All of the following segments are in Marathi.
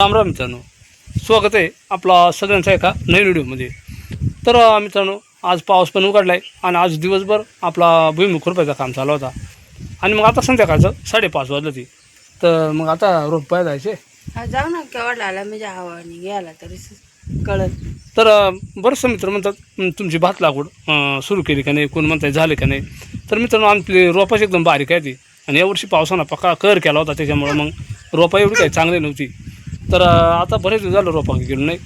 राम राम मित्रांनो. स्वागत आहे आपला सगळ्यांचा एका नवीन व्हिडिओमध्ये. तर मित्रांनो आज पाऊस पण उघडला आहे आणि आज दिवसभर आपला भुईमुख रुपयाचा काम चालू होता. आणि मग आता संध्याकाळचं साडेपाच वाजलं ती. तर मग आता रोप जायचे हा जाऊ ना आला म्हणजे हवानी गेला तरी कळत तर अं, बरेचसे मित्र म्हणतात "हं, तुमची भात लागवड सुरू केली का नाही? कोण म्हणताय झाले का नाही? तर मित्रांनो आपली रोपाची एकदम बारीक आहे ती. आणि यावर्षी पावसानं पक्का कर केला होता त्याच्यामुळं मग रोपा एवढी काही चांगली नव्हती. तर आता बरेच दिवस झालं रोपा गेलो नाही.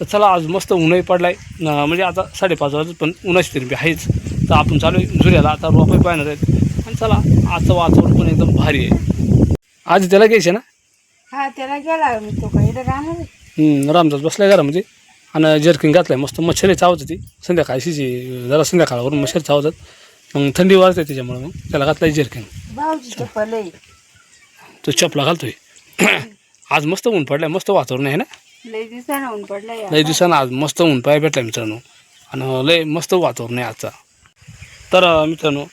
तर चला आज मस्त ऊनही पडलाय. आहे म्हणजे आता साडेपाच वाजत पण उन्हाची तरी आहेच. तर आपण चालू आहे. झुऱ्याला आता रोपही पाहणार आहेत. आणि चला आजचं वातावरण पण एकदम भारी आहे. आज त्याला घ्यायचे ना? हा त्याला गेला मी तो काही राहणार आहे. हम्म, रामदास बसलाय घरामध्ये आणि जर्किन घातलाय मस्त मच्छर चावत होती संध्याकाळशीची जरा संध्याकाळवरून मच्छर चावतात. मग थंडी वाजते त्याच्यामुळे मग त्याला घातलाय जर्किन. आहे तो चपला घालतोय. आज मस्त ऊन पडलाय मस्त वातावरण आहे ना? लय दिवसानं ऊन पडलं या. लय दिवसानं आज मस्त ऊन पाय भेटलाय मित्रांनो. आणि लय मस्त वातावरण आहे आजचा. तर मित्रांनो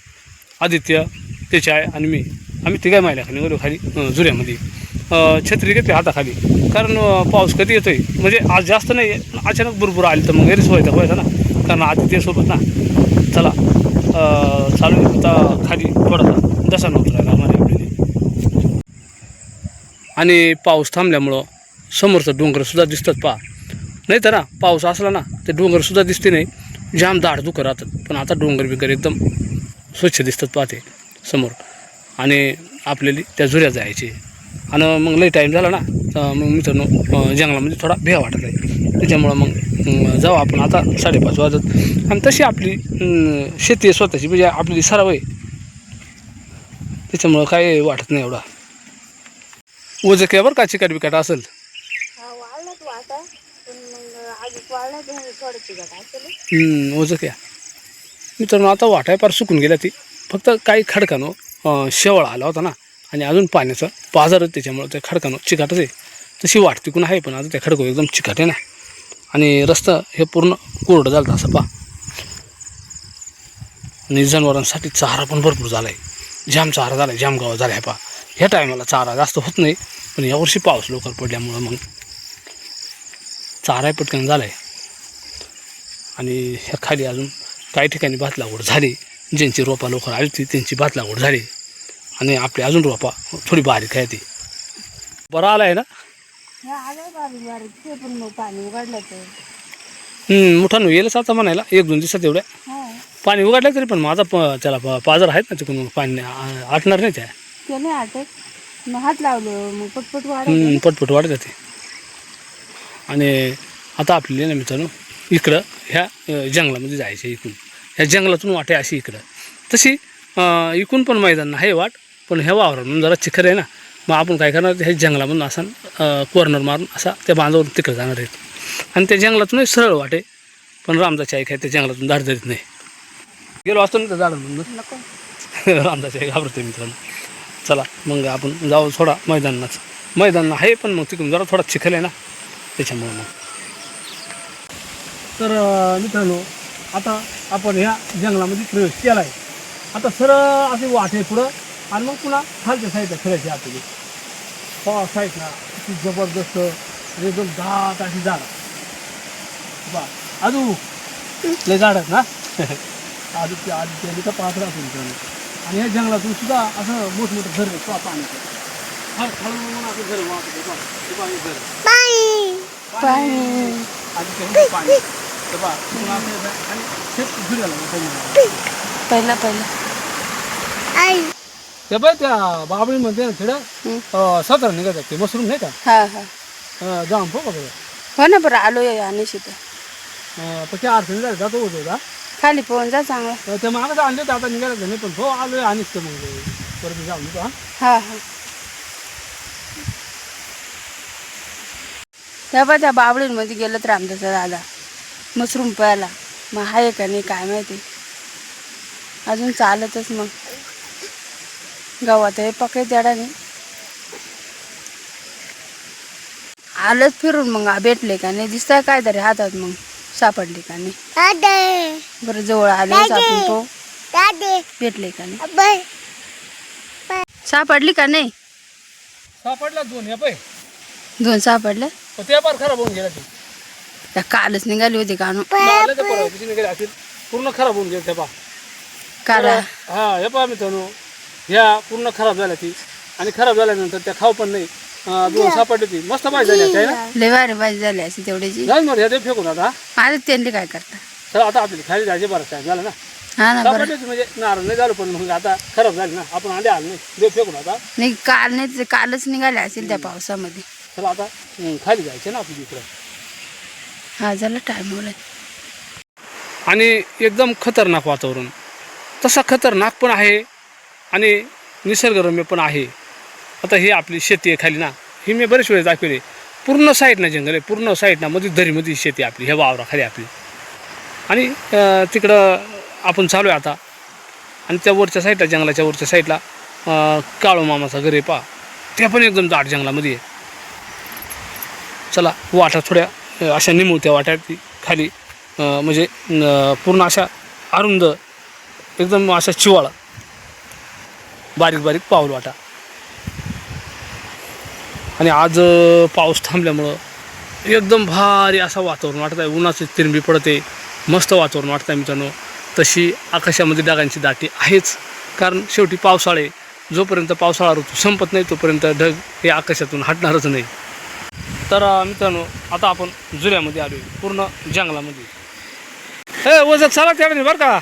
आदित्य त्याचे आहे आणि मी आम्ही तिघा माहिल्या खाली गेलो खाली अं, छत्री घेतली हाताखाली. कारण पाऊस कधी येतोय? म्हणजे आज जास्त नाही अचानक बुरबुर आली तर मग गैरच व्हायचा व्हायचा ना. कारण आदित्यसोबत ना. चला चालू आहे आता खाली थोडासा दसा नव्हता राहिला आणि पाऊस थांबल्यामुळं समोरचं डोंगरसुद्धा दिसतात पा नाही तर ना पाऊस असला ना ते डोंगरसुद्धा दिसते नाही. जाम दाढ दुखं राहतात. पण आता डोंगर बिगर एकदम स्वच्छ दिसतात पाहते समोर. आणि आपल्याला त्या जुऱ्या जायचे. आणि मग लई टाईम झाला ना तर मग मित्रांनो जंगलामध्ये थोडा भे वाटत आहे. त्याच्यामुळं मग जाऊ आपण आता साडेपाच वाजत. आणि तशी आपली शेती आहे स्वतःची. म्हणजे आपली सराव आहे. त्याच्यामुळं काय वाटत नाही एवढा. ओझं काय बरं का चिकट बिकट असेल? हा तू आता पण मग आधी वाळला थोडं चिकट असेल हम्म, ओझं क्या मित्रांनो आता वाटाय पार सुकून गेल्या ती. फक्त काही खडकानं शेवळ आला होता ना. आणि अजून पाण्याचं पाझर त्याच्यामुळं त्या खडकानं चिकाटच आहे. तशी वाट तिकून आहे पण आता त्या खडकं एकदम चिकाट आहे ना. आणि रस्ता हे पूर्ण कोरडं झालं असं पा आणि जनावरांसाठी चारा पण भरपूर झाला आहे जाम चारा झाला आहे जाम गाव झाला आहे पा ह्या टायमाला चारा जास्त होत नाही पण यावर्षी पाऊस लवकर पडल्यामुळं मग चाराही पटकन झाला आहे आणि ह्या खाली अजून काही ठिकाणी भात लागवड झाली ज्यांची रोपा लवकर आली होती त्यांची भात लागवड झाली. आणि आपली अजून रोपा थोडी बारीक आहे ती बरं आला आहे ना मोठा नु येईलच आता म्हणायला एक दोन दिवसात एवढ्या. पाणी उघडलं तरी पण माझा प त्याला पाजर आहेत ना तिकडून पाणी आटणार नाही त्या. आटत मग हात लावलं मग पटपट वाढ हम्म, पटपट वाढत जाते आणि आता आपल्याला ना मित्रांनो इकडं ह्या अ, जंगलामध्ये जायचं इकडून. ह्या जंगलातून वाट आहे अशी इकडं. तशी अ, इकडून पण मैदान आहे वाट पण ह्या वावरातून जरा चिखल आहे ना. मग आपण काय करणार ह्या जंगलामधून असा कॉर्नर मारून असा त्या बांधावरून तिकडे जाणार आहेत. आणि त्या जंगलातूनही सरळ वाटे पण रामदाची आई काय त्या जंगलातून दाट धरीत नाही. गेलो असतो ना त्या झाडामधून? नको. रामदाची आई घाबरते मित्रांनो. चला मग आपण जाऊ थोडा मैदानाच. मैदान आहे पण मग तिकडून जरा थोडा चिखल आहे ना त्याच्यामुळे मग. तर मित्रांनो आता आपण ह्या जंगलामध्ये प्रवेश केला आहे आता सरळ असे वाटे पुढं आणि मग पुन्हा खालच्या साईडला फिरायची आपली हो साईडला किती जबरदस्त आणि एकदम दाट अशी झाड. बा आजू लय झाड आहेत ना? आदित्य त्याने तर पाहत राहतो मित्रांनो. आणि या जंगलातून सुद्धा असं मोठमोठं घर आहे पाण्याचं हर हळूहळू असं घर वाहत होतं, बा. हे बा, हे घर. पाणी आदित्य हे पाणी तर बा, पुन्हा असं येतं आणि शेत झुल्याला जातं. पहिला पहिला ते बाय त्या बाबळी म्हणते ना हं. थोडं सतरा निघायचं ते मशरूम नाही का हा हा अं, जाम हो का बरं हो ना बरं आलो आणि शिथं अं, पण त्या अडचणी जायचं जातो होतो का खाली पोहून जा चांगला. ते मागं आणले होते आता निघायचं नाही पण हो आलोय आणीच तर मग. परत जाऊन येतो हा हा. हा तेव्हा त्या बाबळींमध्ये गेलं तर आमचा दादा. मशरूम प्यायला. मग आहे का नाही काय माहिती. अजून चालतच मग. गावात हे पके त्याडाने आलंच फिरून मग भेटले का नाही दिसतंय काय तरी हातात मग. सापडले का नाही? बरं जवळ आले आपण पाहू भेटले का नाही? सापडली का नाही? सापडला दोन या पाय. दोन सापडले? पण ते खराब होऊन गेला ते. त्या कालच निघाली होती ते परवा निघाले असतील पूर्ण खराब होऊन गेले ते पा. काल? हा हे पहा मित्रांनो. ह्या पूर्ण खराब झाल्या ती. आणि खराब झाल्यानंतर त्या खाऊ पण नाही. अं, दोन सापडली ती. मस्त पाहिजे झाली आहे ना? लय भारी भाजी झाली अशी तेवढीची. जाईल मग ह्या ते फेकून आता. आता त्यांनी काय करता? तर आता आपल्याला खाली जायचे बरं टाइम झाला ना? हा ना बरं. सापडलीच म्हणजे नारळ नाही झालं पण मग आता खराब झाली ना. आपण आले आलो नाही. देव फेकून आता. नाही काल नाही कालच निघाले असेल त्या पावसामध्ये. चला आता हं, खाली जायचे ना आपली इकडं. हा झालं टाइम आणि एकदम खतरनाक वातावरण. तसा खतरनाक पण आहे आणि निसर्गरम्य पण आहे. आता ही आपली शेती आहे खाली ना. ही मी बरेच वेळेस दाखवली. पूर्ण साईड ना जंगल आहे. पूर्ण साईड ना मध्ये दरीमध्ये शेती आपली ह्या वावरा खाली आपली. आणि तिकडं आपण चालू आहे आता. आणि त्या वरच्या साईडला जंगलाच्या वरच्या साईडला काळू मामाचा घर आहे पा त्या पण एकदम दाट जंगलामध्ये आहे. चला वाटा थोड्या अशा निमुळत्या वाट्यात खाली म्हणजे पूर्ण अशा अरुंद एकदम अशा चिवाळा. बारीक बारीक पाऊल वाटा. आणि आज पाऊस थांबल्यामुळं एकदम भारी असं वातावरण वाटत आहे. उन्हाची तिरंबी पडते मस्त वातावरण वाटत आहे मित्रांनो. तशी आकाशामध्ये ढगांची दाटी आहेच. कारण शेवटी पावसाळे जोपर्यंत पावसाळा ऋतू संपत नाही तोपर्यंत ढग हे आकाशातून हटणारच नाही. तर मित्रांनो आता आपण जुऱ्यामध्ये आलो आहे पूर्ण जंगलामध्ये. हे वजत चाला त्यावेळी बरं का?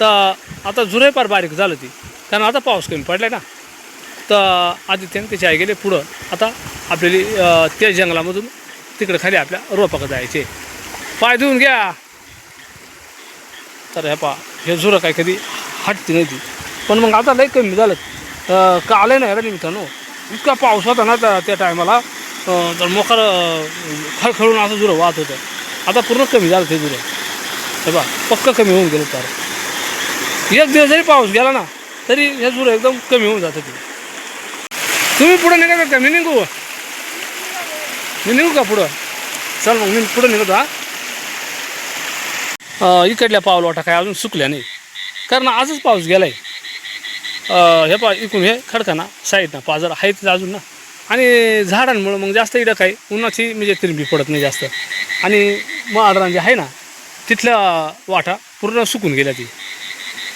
तर आता जुरे फार बारीक झालं ती. कारण आता पाऊस कमी पडलाय ना. तर आदित्यनं त्याची आई गेले पुढं. आता आपल्याला त्या जंगलामधून तिकडे खाली आपल्या रोपाकडे जायचे. पाय धुवून घ्या. तर ह्या पा हे जुरं काय कधी हटती नाही ती. पण मग आता लई कमी झालं. का आलं नाही का मित्रांनो? इतका पाऊस होता ना त्या टायमाला. तर मोकार खळखळून असं जुरं वाहत होतं. आता पूर्ण कमी झालं ते जुरं हे बा पक्क कमी होऊन गेलं तर. एक दिवस जरी पाऊस गेला ना तरी हे जुरं एकदम कमी होऊन जातं ते. तुम्ही पुढं निघायचं का? मी निघू. मी निघू का पुढं? चल मग मी पुढं निघतो हा. इकडल्या पावलं वाटा काय अजून सुकल्या नाही. कारण आजच पाऊस गेलाय. हे पा इकून हे खडकाना साईडनं पाजर आहे तिथं अजून ना. आणि झाडांमुळं मग जास्त इडं काही उन्हाची म्हणजे तिरंबी पडत नाही जास्त. आणि माडरान जे आहे ना तिथल्या वाटा पूर्ण सुकून गेल्या ती.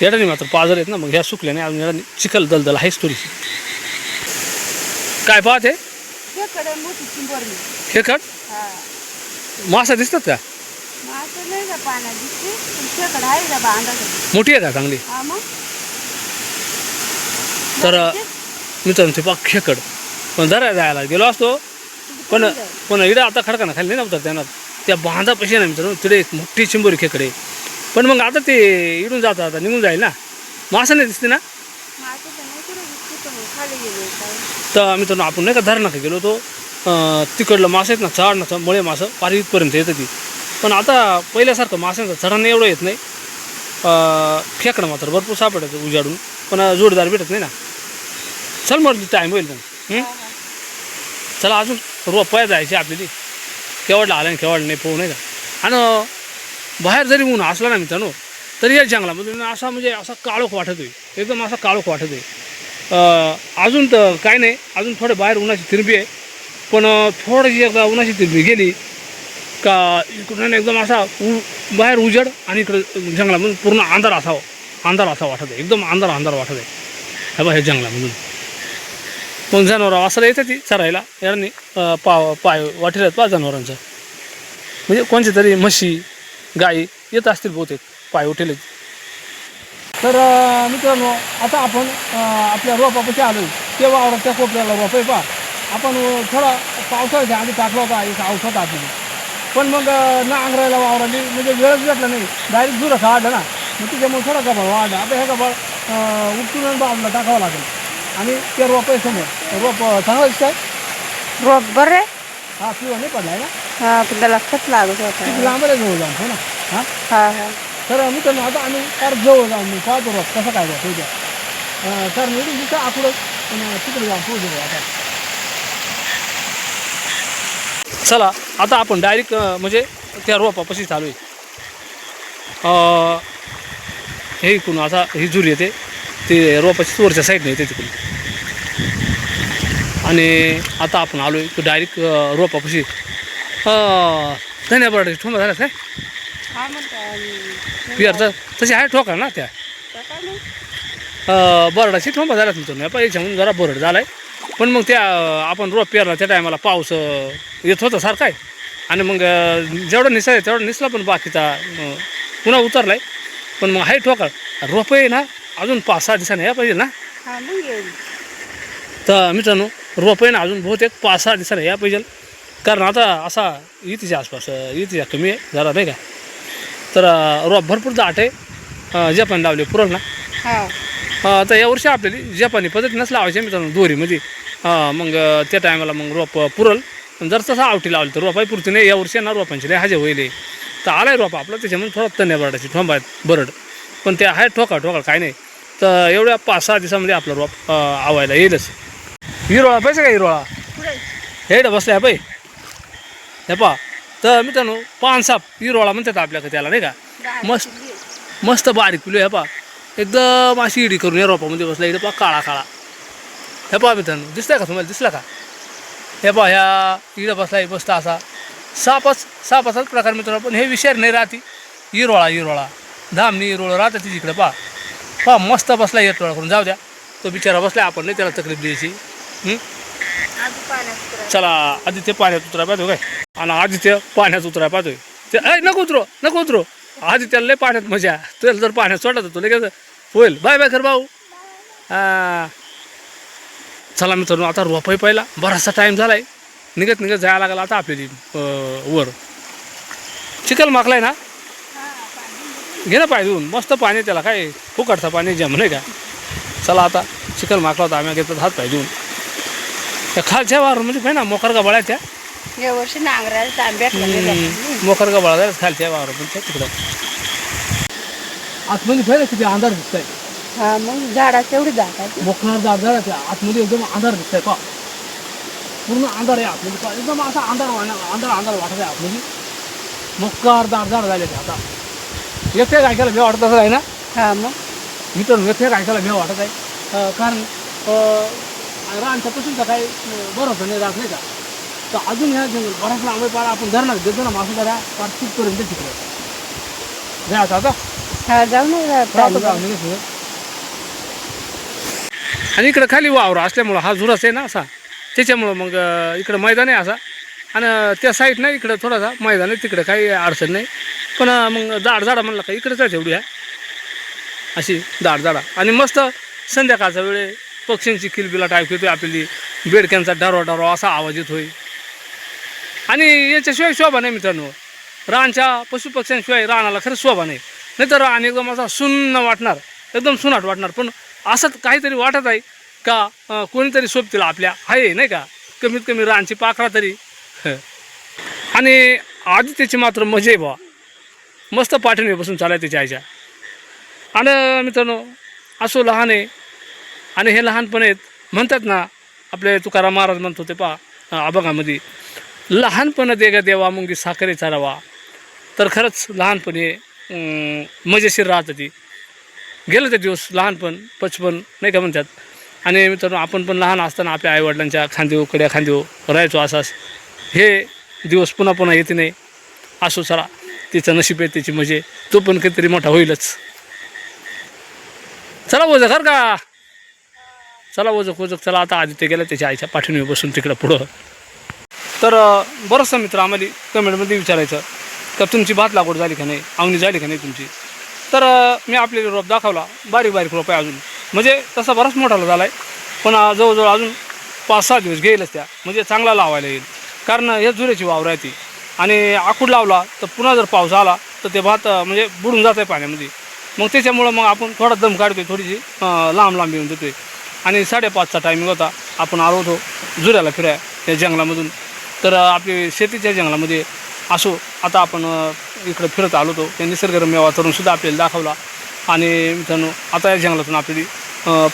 येडानी मात्र पाजर आहेत ना मग ह्या सुकल्या नाही अजून चिखल दलदल आहेच थोडीशी. काय पाहते मोठी चिंबोरणी हे हा. मासा दिसतात का? असं नाही का पाण्यात दिसते पण खेकडं आहे का बांधाकडे मोठी आहे का चांगली? हा मग. तर मित्रांनो ते पाक खेकड पण जरा जायला गेलो असतो. पण पण इकडं आता खडकाना खाली नाही नव्हतं त्यांना. त्या बांधापाशी ना मित्रांनो. तिकडे एक मोठी चिंबोरी खेकडे. पण मग आता ते इडून जातात आता निघून जाईल ना. मासा नाही दिसते ना मासे तर नाही कुठं दिसते पण खाली गेले काय? तर मित्रांनो आपण नाही का धरणाकडे गेलो होतो. तिकडलं मासे आहेत ना चढण्याचं मुळे मासं पार इथपर्यंत येतं ती. पण आता पहिल्यासारखं माशांचं चढणं एवढं येत नाही. खेकडं मात्र भरपूर सापडायचं उजाडून पण जोरदार भेटत नाही ना. चल मग टाईम होईल मग. चला अजून रोपाया जायची आपली केवढला आलं आणि केवढलं नाही पोहू नाही का. आणि बाहेर जरी ऊन असला ना मित्रांनो तरी या जंगलामधून असा म्हणजे असा काळोख वाटत आहे एकदम असा काळोख वाटत आहे अजून तर काय नाही. अजून थोडे बाहेर उन्हाची तिरबी आहे. पण थोडीशी एकदा उन्हाची तिरबी गेली का इकडून एकदम असा उ बाहेर उजड आणि इकडं जंगलामधून पूर्ण अंधार असावं. अंधार असा वाटत आहे. एकदम अंधार अंधार वाटत आहे. हे बा हे जंगलामधून. मग जनावरं असं येतं ती चरायला? यांनी पा पाय वाटेल आहेत पा जनावरांचं. म्हणजे कोणचे तरी म्हशी गाई येत असतील बहुतेक. पाय उठेल तर मित्रांनो आता आपण आपल्या रोपापाशी आलो ते वावराच्या कोपऱ्याला रोप आहे पा आपण थोडा पावसाळ्याच्या आधी टाकला होता एक औषध आपली पण मग अं, नांगरायला वावराली म्हणजे वेळच भेटला नाही. डायरेक्ट जुरं काढलं ना. मग त्याच्यामुळे थोडा गबाळ वाढला. आता हे गबाळ उपटून बाजूला टाकावं लागेल. आणि ते रोप आहे समोर. रोप चांगलं दिसतंय? रोप बरे हा पिवा नाही पडलाय ना? हा त्याला खत लागत होता. लांब आहे जवळ जाऊन हो ना? हा? हा हा. तर मित्रांनो आता आम्ही फार जवळ जाऊन मी पाहतो कसं काय रोप होत्या तर मी तिथं आकडं तिकडे जाऊन पोहोचू आता. चला आता आपण डायरेक्ट म्हणजे त्या रोपापाशी चालू आहे. हे इकडून आता ही जुरी येते. ते रोपाची वरच्या साईडने येते तिकडून. आणि आता आपण आलो आहे डायरेक्ट रोपापाशी. धन्यवाद ठोंबा झाला काय पिअरचा तशी आहे ठोका ना त्या? अं, बरडाची ठोंबा झाला तुमचं नाही पण याच्यामधून जरा बरड झाला आहे पण मग त्या आपण रोप पेरला त्या टायमाला पाऊस येत होता सारखा आहे. आणि मग जेवढा निसा आहे तेवढा निसला पण बाकीचा पुन्हा उतरला आहे पण मग आहे ठोका रोपं आहे ना अजून पाच सहा दिवसांनी या पाहिजे ना? हा तर मित्रांनो रोपं आहे ना अजून बहुतेक पाच सहा दिवसांनी या पाहिजे. कारण आता असा इतीच्या आसपास इतीच्या कमी आहे जरा नाही का? तर रोप भरपूर दाट आहे. जपान लावले पुरल ना. हा. तर यावर्षी आपल्याला जपानी पद्धतीनंच लावायचे मित्रांनो दोरीमध्ये. मग त्या टायमाला मग रोप पुरल. पण जर तसं आवटी लावली तर रोपाही पुरती नाही. यावर्षी ना रोपांची लय हजे होईल तर आलाय रोप आपला त्याच्यामध्ये थोडा तन्या बरडाची ठोंबा आहेत बरड. पण ते आहे ठोका ठोका काय नाही. तर एवढ्या पाच सहा दिवसामध्ये आपलं रोप आवायला येईलच. हिरोळा पाहिजे का हिरोळा? हेड बसलाय बाई हे पा. तर मित्रांनो पान साप हिरोळा म्हणतात आपल्याकडे त्याला नाही का? मस्त मस्त बारीक पिलो हे पा एकदम अशी इडी करून या रोपामध्ये बसला इकडे पा काळा काळा. हे पा मित्रांनो दिसतंय का तुम्हाला? दिसला का? हे पा ह्या इकडे बसला बसता असा. सापच सापाचाच प्रकार मित्रांनो पण हे विषय नाही राहते हिरोळा हिरोळा. धामणी हिरोळ राहतं ती इकडे पा पा मस्त बसला हिरोळा करून. जाऊ द्या. तो बिचारा बसला आपण नाही त्याला तकलीफ द्यायची? चला आदित्य पाण्यात उतराय पाहतो काय? आणि आदित्य पाण्यात उतराय पाहतोय. ते ऐ नको उतरो नको उतरो. आदित्याला लय पाण्यात मजा. तुला जर पाण्यात सोडत होतो लगेच होईल. बाय बाय खर भाऊ. हा. चला मित्रांनो आता रोपाई पहिला. बराचसा टाईम झालाय. निघत निघत जायला लागला आता आपली वर. चिखल माकलाय ना? घे ना पाय मस्त पाणी त्याला. काय फुकटचं पाणी जम नाही का? चला आता चिखल माकला होता. आम्ही घेतात हात पाहिजे त्या खालच्या म्हणजे पाहिजे ना मोकर गबाळ्या त्या. या वर्षी नांगराला तांब्यात मोकर गबाळा जायला खालच्या पण त्या तिकडं. आतमध्ये पाहिजे किती अंधार दिसतंय. हा मग झाडा तेवढी जातात मोकणार दार झाला त्या आतमध्ये एकदम अंधार दिसतंय का पूर्ण अंधार आहे आतमध्ये पहा. एकदम असा अंधार वाहणं- अंधार अंधार वाटत आहे आतमध्ये. मोकार दार दार झाले ते आता. एकटे ऐकायला भेव वाटत असं आहे ना? हा मग? मी तर एकटे ऐकायला भेव वाटत आहे. अं, कारण अं, रानच्या पासूनचा काही बरोबर नाही राहत नाही का? तर अजून ह्या जंगल बराच लांब पारा आपण धरणार देतो ना मासू धरा पार तिथपर्यंत तिकडे जायचं आता? हा जाऊ ना जातो का? लगेच लगेच. आणि इकडं खाली वावर असल्यामुळं हा झुरस आहे ना असा. त्याच्यामुळं मग इकडं मैदान आहे असा. आणि त्या साईड नाही इकडं थोडासा मैदान आहे तिकडं काही अडचण नाही. पण मग दाड झाडा म्हणलं का इकडंच आहे तेवढी आहे अशी दाड झाडा. आणि मस्त संध्याकाळचा वेळ. पक्ष्यांची किलबिला टाईप येतोय आपली. बेडक्यांचा डरो डरो असा आवाज येतोय. आणि याच्याशिवाय शोभा नाही मित्रांनो. रानच्या पशुपक्ष्यांशिवाय रानाला खरंच शोभा नाही. नाही तर रान एकदम असा सुन्न वाटणार. एकदम सुनाट वाटणार. पण असं काहीतरी वाटत आहे का कोणीतरी सोबतील आपल्या आहे नाही का? कमीत कमी रानची पाखरा तरी. हं. आणि आधी त्याची मात्र मजा आहे बा मस्त पाठीने बसून चालाय त्याच्या आईच्या. आणि मित्रांनो असो लहान आहे आणि हे लहानपण आहेत. म्हणतात ना आपले तुकाराम महाराज म्हणत होते पा अभंगामध्ये लहानपण देगा देवा मुंगी साखरे रवा तर खरंच लहानपणी मजेशीर राहतं ती. गेलं ते दिवस लहानपण बचपन नाही का म्हणतात? आणि मित्रांनो आपण पण लहान असताना आपल्या आईवडिलांच्या खांदेव कड्या खांदेव राहायचो असाच हे दिवस पुन्हा पुन्हा येते नाही. असो चला तिचं नशीब आहे त्याची मजे तो पण काहीतरी मोठा होईलच. चला बोजा कर का? चला वजक वजक चला आता आदित्य गेला त्याच्या आईच्या पाठीने बसून तिकडं पुढं. तर अं, बरंचसं मित्र आम्हाला कमेंटमध्ये विचारायचं का तुमची भात लागवड झाली का नाही? आवणी झाली का नाही तुमची? तर मी आपल्याला रोप दाखवला बारीक बारीक रोप आहे अजून. म्हणजे तसा बराच मोठाला झाला आहे पण जवळजवळ अजून पाच सहा दिवस घेईलच त्या. म्हणजे चांगला लावायला येईल. कारण हे जुऱ्याची वावर आहे ती. आणि आखूड लावला तर पुन्हा जर पाऊस आला तर ते भात म्हणजे बुडून जात आहे पाण्यामध्ये. मग त्याच्यामुळं मग आपण थोडा दम काढतोय थोडीशी लांब लांब येऊन देतोय आणि साडेपाचचा टायमिंग होता. आपण आलो होतो जुऱ्याला फिराय त्या जंगलामधून. तर आपली शेतीच्या जंगलामध्ये असो आता आपण इकडं फिरत आलो होतो. त्या निसर्गरम्य वातावरणसुद्धा आपल्याला दाखवला. आणि मित्रांनो आता या जंगलातून आपली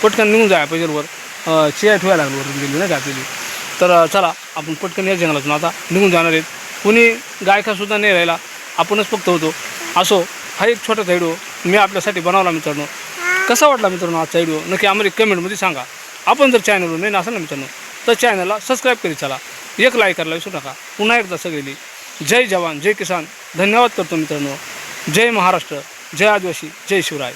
पटकन निघून जाय पाहिजे वर. चिया ठेवायला लागलो वरून गेली नाही का आपली तर चला आपण पटकन या जंगलातून आता निघून जाणार आहेत. कुणी गायकासुद्धा नाही राहिला. आपणच फक्त होतो. असो हा एक छोटा व्हिडिओ मी आपल्यासाठी बनवला मित्रांनो. कसा वाटला मित्रांनो आजचा व्हिडिओ नक्की आम्हाला कमेंटमध्ये सांगा. आपण जर चॅनलवर नाही असाल ना मित्रांनो तर चॅनलला सबस्क्राईब करी चला. एक लाईक करायला विसरू नका. पुन्हा एकदा सगळी जय जवान जय किसान. धन्यवाद करतो मित्रांनो. जय महाराष्ट्र जय आदिवासी जय शिवराय.